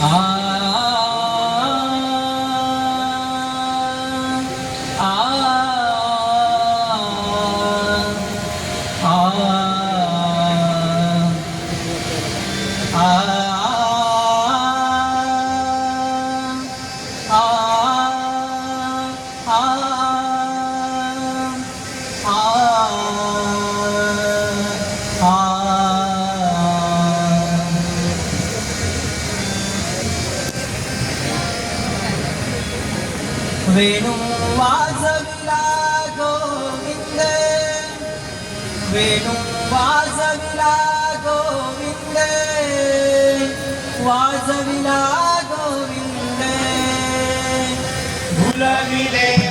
ああ Venu वाजविला Govind. Venu वाजविला Govind. वाजविला Govind. भुलविले